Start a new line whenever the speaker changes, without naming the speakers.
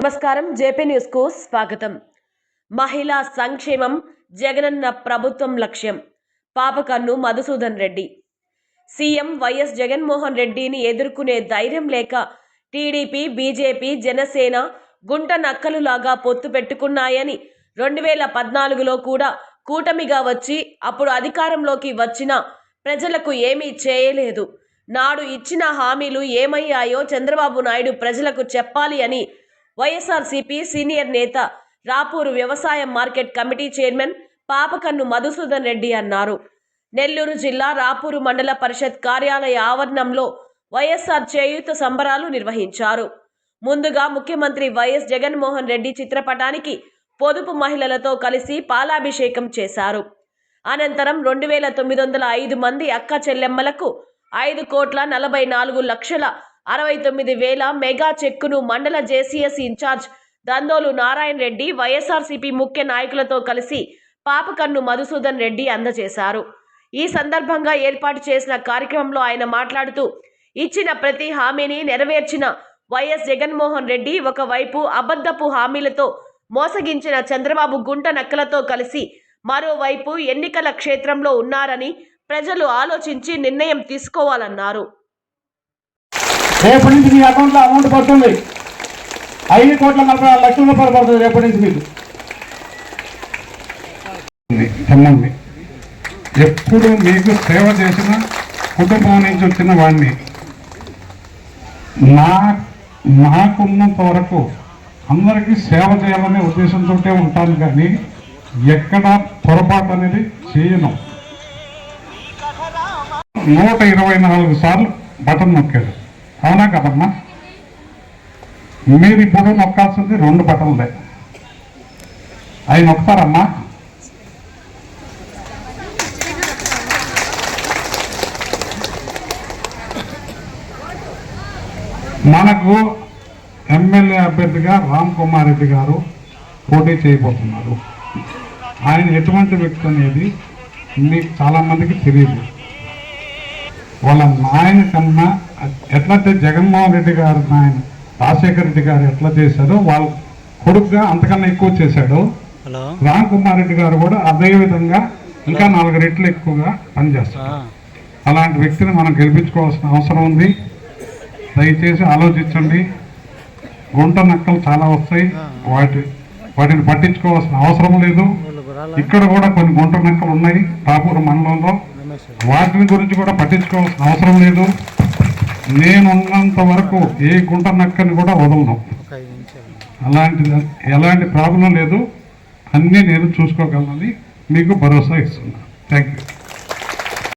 నమస్కారం. జేపీ న్యూస్కు స్వాగతం. మహిళా సంక్షేమం జగనన్న ప్రభుత్వం లక్ష్యం. పాపకన్ను మధుసూదన్ రెడ్డి. సీఎం వైఎస్ జగన్మోహన్ రెడ్డిని ఎదుర్కొనే ధైర్యం లేక టీడీపీ బీజేపీ జనసేన గుంట నక్కలులాగా పొత్తు పెట్టుకున్నాయని రెండు వేల పద్నాలుగులో కూడా కూటమిగా వచ్చి అప్పుడు అధికారంలోకి వచ్చిన ప్రజలకు ఏమీ చేయలేదు. నాడు ఇచ్చిన హామీలు ఏమయ్యాయో చంద్రబాబు నాయుడు ప్రజలకు చెప్పాలి అని వైఎస్ఆర్సీపీ సీనియర్ నేత రాపూరు వ్యవసాయ market committee chairman Papakannu Madhusudan Reddy అన్నారు. నెల్లూరు జిల్లా రాపూరు మండల పరిషత్ కార్యాలయ ఆవరణంలో వైఎస్ఆర్ చేయూత సంబరాలు నిర్వహించారు. ముందుగా ముఖ్యమంత్రి వైఎస్ జగన్మోహన్ రెడ్డి చిత్రపటానికి పొదుపు మహిళలతో కలిసి పాలాభిషేకం చేశారు. అనంతరం రెండు వేల తొమ్మిది వందల ఐదు మంది అక్క చెల్లెమ్మలకు ఐదు కోట్ల నలభై నాలుగు లక్షల అరవై తొమ్మిది వేల మెగా చెక్కును మండల JCS in-charge Dandolu Narayana Reddy YSRCP ముఖ్య నాయకులతో కలిసి పాపకన్ను మధుసూదన్ రెడ్డి అందజేశారు. ఈ సందర్భంగా ఏర్పాటు చేసిన కార్యక్రమంలో ఆయన మాట్లాడుతూ ఇచ్చిన ప్రతి హామీని నెరవేర్చిన వైఎస్ జగన్మోహన్ రెడ్డి ఒకవైపు అబద్ధపు హామీలతో మోసగించిన చంద్రబాబు గుంట నక్కలతో కలిసి మరోవైపు ఎన్నికల క్షేత్రంలో ఉన్నారని ప్రజలు ఆలోచించి నిర్ణయం తీసుకోవాలన్నారు.
రేపటి నుంచి మీ అకౌంట్లో అమౌంట్ పడుతుంది. ఐదు కోట్ల నలభై ఆరు లక్షల రూపాయలు పడుతుంది రేపటి నుంచి మీకు.
తమ్ముడిని ఎప్పుడు మీకు సేవ చేసిన కుటుంబం నుంచి వచ్చిన వాడిని నా నాకున్నంత వరకు అందరికీ సేవ చేయాలనే ఉద్దేశంతో ఉంటాను కానీ ఎక్కడ పొరపాటు అనేది చేయను. నూట ఇరవై నాలుగు సార్లు బటన్ నొక్కాడు అవునా కదమ్మా? మీరు ఇప్పుడు నొక్కాల్సింది రెండు బటన్లే. అవి నొక్కుతారమ్మా మనకు ఎమ్మెల్యే అభ్యర్థిగా రామ్ కుమార్ రెడ్డి గారు పోటీ చేయబోతున్నారు. ఆయన ఎటువంటి వ్యక్తి అనేది మీకు చాలా మందికి తెలియదు. వాళ్ళ నాయన కన్నా ఎట్లయితే జగన్మోహన్ రెడ్డి గారు నాయన రాజశేఖర రెడ్డి గారు ఎట్లా చేశారో వాళ్ళ కొడుకుగా అంతకన్నా ఎక్కువ చేశాడు. రామ్ కుమార్ రెడ్డి గారు కూడా అదే విధంగా ఇంకా నాలుగు రెట్లు ఎక్కువగా పనిచేస్తారు అలాంటి వ్యక్తిని మనం గెలిపించుకోవాల్సిన అవసరం ఉంది. దయచేసి ఆలోచించండి. గుంట నక్కలు చాలా వస్తాయి. వాటి వాటిని పట్టించుకోవాల్సిన అవసరం లేదు. ఇక్కడ కూడా కొన్ని గుంట నక్కలు ఉన్నాయి. తాపూరు మండలంలో. వాటిని గురించి కూడా పట్టించుకోవాల్సిన అవసరం లేదు. నేనున్నంత వరకు ఏ గుంట నక్కని కూడా వదలను. అలాంటి ఎలాంటి ప్రాబ్లం లేదు. అన్నీ నేను చూసుకోగలనని మీకు భరోసా ఇస్తున్నాను థ్యాంక్ యూ